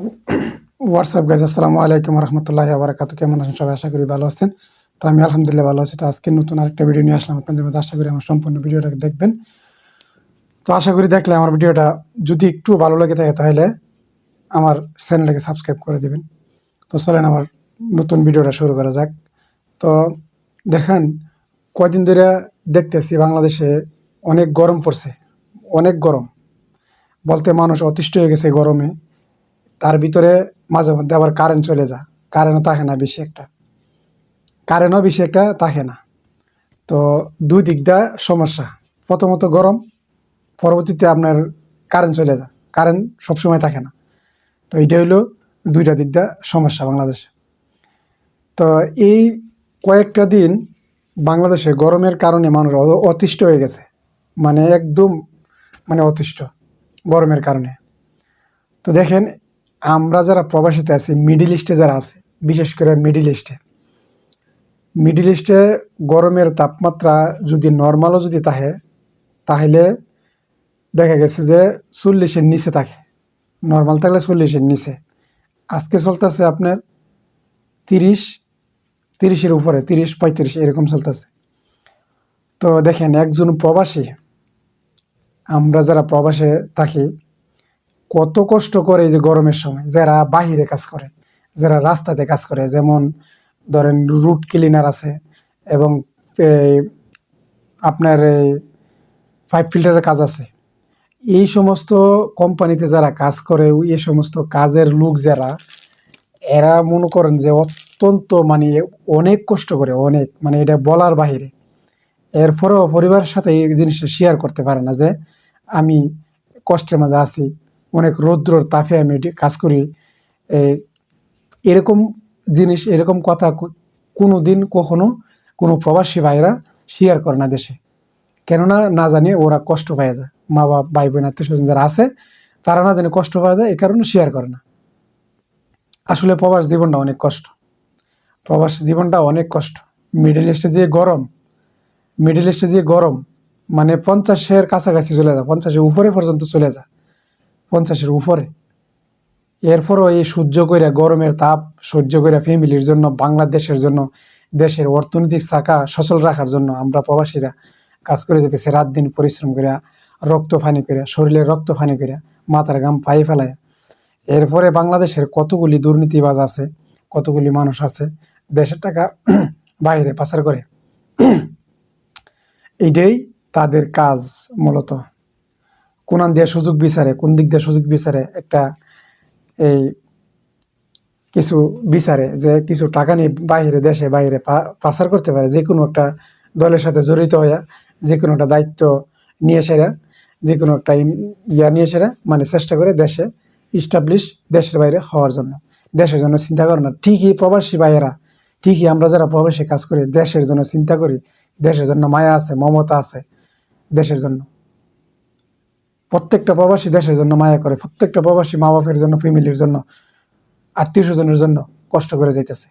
WhatsApp guys আসসালামু আলাইকুম রহমতুল্লাহ আবরাকাত কেমন আছেন সবাই? আশা করি ভালো আছেন। তো আমি আলহামদুলিল্লাহ ভালো আছি। তো আজকে নতুন আরেকটা ভিডিও নিয়ে আসলাম। আপনাদের মধ্যে আশা করি আমার সম্পূর্ণ ভিডিওটাকে দেখবেন। তো আশা করি দেখলে আমার ভিডিওটা যদি একটু ভালো লেগে থাকে, তাহলে আমার চ্যানেলটাকে সাবস্ক্রাইব করে দিবেন। তো চলেন আমার নতুন ভিডিওটা শুরু করা যাক। তো দেখেন, কয়দিন ধরে দেখতেছি বাংলাদেশে অনেক গরম পড়ছে। অনেক গরম। বলতে মানুষ অতিষ্ঠ হয়ে গেছে গরমে। তার ভিতরে মাঝে মধ্যে আবার কারেন্ট চলে যায়। কারেন্টও থাকে না বেশি একটা। কারেন্টও বেশি একটা থাকে না। তো দুই দিক দা সমস্যা। প্রথমত গরম, পরবর্তীতে আপনার কারেন্ট চলে যায়। কারেন্ট সবসময় থাকে না। তো এইটা হইল দুইটা দিক দা সমস্যা বাংলাদেশে। তো এই কয়েকটা দিন বাংলাদেশে গরমের কারণে মানুষ অতিষ্ঠ হয়ে গেছে। মানে একদম মানে অতিষ্ঠ গরমের কারণে। তো দেখেন আমরা যারা প্রবাসীতে আছি মিডিল ইস্টে যারা আছে, বিশেষ করে মিডিল ইস্টে মিডিল ইস্টে গরমের তাপমাত্রা যদি নর্মালও যদি থাকে, তাহলে দেখা গেছে যে চল্লিশের নিচে থাকে। নর্মাল থাকলে চল্লিশের নিচে। আজকে চলতেছে আপনার তিরিশ, তিরিশের উপরে, তিরিশ, পঁয়ত্রিশ, এরকম চলতেছে। তো দেখেন, একজন প্রবাসী, আমরা যারা প্রবাসে থাকি কত কষ্ট করে যে গরমের সময় যারা বাহিরে কাজ করে, যারা রাস্তাতে কাজ করে, যেমন ধরেন রুট ক্লিনার আছে এবং আপনার এই পাইপ ফিল্টারের কাজ আছে। এই সমস্ত কোম্পানিতে যারা কাজ করে, এই সমস্ত কাজের লোক যারা, এরা মনে করেন যে অত্যন্ত মানে অনেক কষ্ট করে, অনেক মানে এটা বলার বাহিরে। এরপরেও পরিবারের সাথে এই জিনিসটা শেয়ার করতে পারে না যে আমি কষ্টের মাঝে আছি। অনেক রৌদ্রর তাফে আমি এটি কাজ করি। এরকম জিনিস, এরকম কথা কোনো দিন কখনো কোনো প্রবাসী ভাইরা শেয়ার করে না দেশে। কেননা না জানি ওরা কষ্ট পাওয়া যায় মা বাবা ভাই বোন, আত্মীয় স্বজন যারা আছে, তারা না জানি কষ্ট পাওয়া যায় এই কারণে শেয়ার করে না। আসলে প্রবাস জীবনটা অনেক কষ্ট। প্রবাস জীবনটা অনেক কষ্ট। মিডল ইস্টে যে গরম মিডল ইস্টে যে গরম মানে পঞ্চাশের কাছাকাছি চলে যায় পঞ্চাশের উপরে পর্যন্ত চলে যায় পঞ্চাশের উপরে। এরপরও এই সহ্য করে গরমের তাপ সহ্য করে ফ্যামিলির জন্য, বাংলাদেশের জন্য, দেশের অর্থনৈতিক শাখা সচল রাখার জন্য আমরা প্রবাসীরা কাজ করে যেতেছে রাত দিন পরিশ্রম করে রক্ত ফানি করে শরীরে রক্ত ফানি করে মাথার গাম পায়ে ফেলায়। এরপরে বাংলাদেশের কতগুলি দুর্নীতিবাজ আছে, কতগুলি মানুষ আছে, দেশের টাকা বাইরে পাচার করে। এইটাই তাদের কাজ মূলত। কোন দিয়ে সুযোগ বিচারে, কোন দিক দিয়ে সুযোগ বিচারে, একটা এই কিছু বিচারে যে কিছু টাকা নিয়ে বাইরে দেশে বাইরে পাচার করতে পারে, যে কোনো একটা দলের সাথে জড়িত হয়ে, যে কোনো একটা দায়িত্ব নিয়ে সেরা, যে কোনো একটা ইয়া নিয়ে সেরা মানে চেষ্টা করে দেশে ইস্টাবলিশ দেশের বাইরে হওয়ার জন্য। দেশের জন্য চিন্তা করে না, ঠিকই প্রবাসী ভাইয়েরা, ঠিকই আমরা যারা প্রবাসী কাজ করি, দেশের জন্য চিন্তা করি, দেশের জন্য মায়া আছে, মমতা আছে, দেশের জন্য। প্রত্যেকটা প্রবাসী দেশের জন্য মায়া করে, প্রত্যেকটা প্রবাসী মা বাপের জন্য ফ্যামিলির জন্য আত্মীয় স্বজনের জন্য কষ্ট করে যাইতেছে।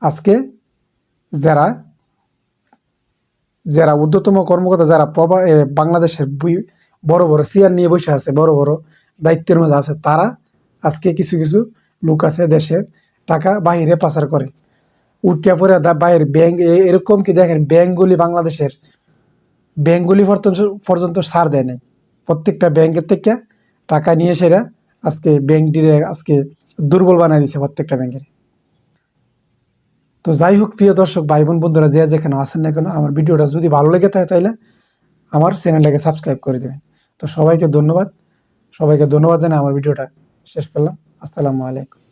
আজকে যারা যারা ঊর্ধ্বতম কর্মকর্তা, যারা প্রবা বাংলাদেশের বড় বড় সিয়ার নিয়ে বসে আছে, বড় বড় দায়িত্বের মধ্যে আছে, তারা আজকে কিছু কিছু লোক আছে দেশের টাকা বাহিরে পাচার করে। উঠিয়া পরে দা- বাইরে ব্যাংক এরকম কি দেখেন, ব্যাংকগুলি বাংলাদেশের ব্যাংকগুলি পর্যন্ত ছাড় দেয় নাই। প্রত্যেকটা ব্যাংকের থেকে টাকা নিয়ে সেরা আজকে ব্যাংকটিরে আজকে দুর্বল বানায় দিচ্ছে প্রত্যেকটা ব্যাংকের তো যাই হোক, প্রিয় দর্শক ভাই বোন বন্ধুরা, যে যেখানে আসেন না কেন, আমার ভিডিওটা যদি ভালো লেগে থাকে তাহলে আমার চ্যানেলটাকে সাবস্ক্রাইব করে দেবেন। তো সবাইকে ধন্যবাদ। সবাইকে ধন্যবাদ জানাই আমার ভিডিওটা শেষ করলাম। আসসালামু আলাইকুম।